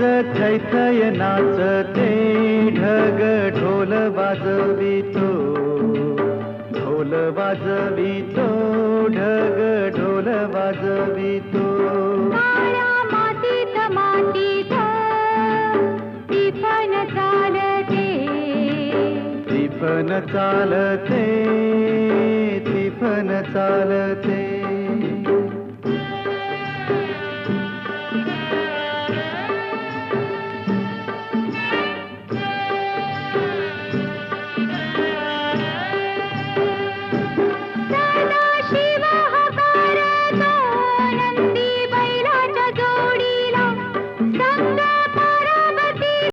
थय नाचते ढग ढोल वाजवितो. ढोल वाजवितो ढग ढोल वाजवितो. काळ्या मातीत मातीत टिफन चालते. तिफन चालते तिफन चालते.